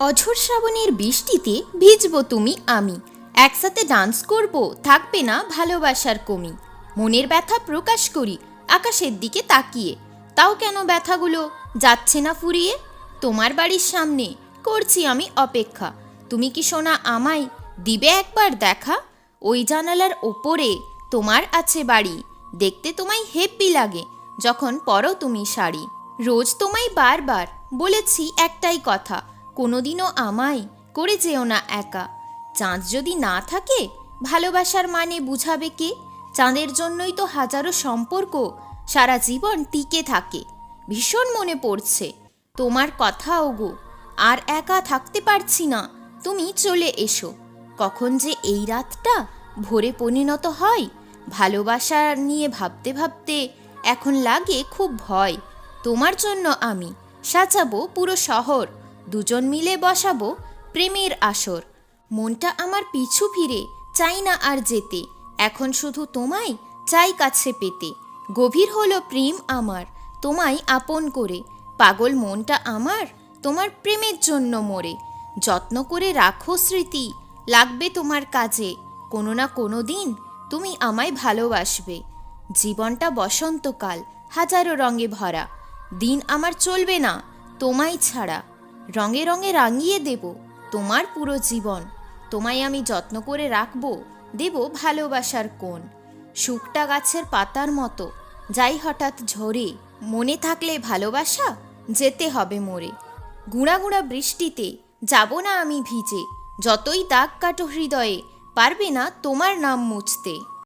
অঝোর শ্রাবণের বৃষ্টিতে ভিজব তুমি আমি। একসাথে ডান্স করব, থাকবে না ভালোবাসার কমি। মনের ব্যথা প্রকাশ করি, আকাশের দিকে তাকিয়ে। তাও কেন ব্যথাগুলো? যাচ্ছে না ফুরিয়ে? তোমার বাড়ির সামনে করছি আমি অপেক্ষা। তুমি কি শোনা আমায় দিবে একবার দেখা? ওই জানালার ওপরে তোমার আছে বাড়ি। দেখতে তোমায় হেব্বি লাগে, যখন পরো তুমি শাড়ি। রোজ তোমায় বারবার বলেছি একটাই কথা কোনোদিনও আমায় করে যেও না একা। চাঁদ যদি না থাকে, ভালোবাসার মানে বুঝাবে কে? চাঁদের জন্যই তো হাজারো সম্পর্ক সারা জীবন টিকে থাকে। ভীষণ মনে পড়ছে। তোমার কথা ওগো, আর একা থাকতে পারছি না। তুমি চলে এসো। কখন যে এই রাতটা ভোরে পরিণত হয়, ভালোবাসা নিয়ে ভাবতে ভাবতে এখন লাগে খুব ভয়। তোমার জন্য আমি সাজাবো পুরো শহর। দুজন মিলে বসাবো প্রেমের আসর। মনটা আমার পিছু ফিরে চাই না আর যেতে। এখন শুধু তোমায় চাই কাছে পেতে। গভীর হলো প্রেম আমার, তোমায় আপন করে। পাগল মনটা আমার, তোমার প্রেমের জন্য মরে। যত্ন করে রাখো স্মৃতি, লাগবে তোমার কাজে। কোনো না কোনো দিন তুমি আমায় ভালোবাসবে। জীবনটা বসন্তকাল, হাজারো রঙে ভরা। দিন আমার চলবে না, তোমায় ছাড়া। রঙে রঙে রাঙিয়ে দেব তোমার পুরো জীবন। তোমায় আমি যত্ন করে রাখব, দেব ভালোবাসার কোণ। শুকটা গাছের পাতার মতো, যাই হঠাৎ ঝরে, মনে থাকলে ভালোবাসা, যেতে হবে মোরে। গুঁড়া গুঁড়া বৃষ্টিতে, যাব না আমি ভিজে, যতই দাগ কাটো হৃদয়ে, পারবে না তোমার নাম মুছতে।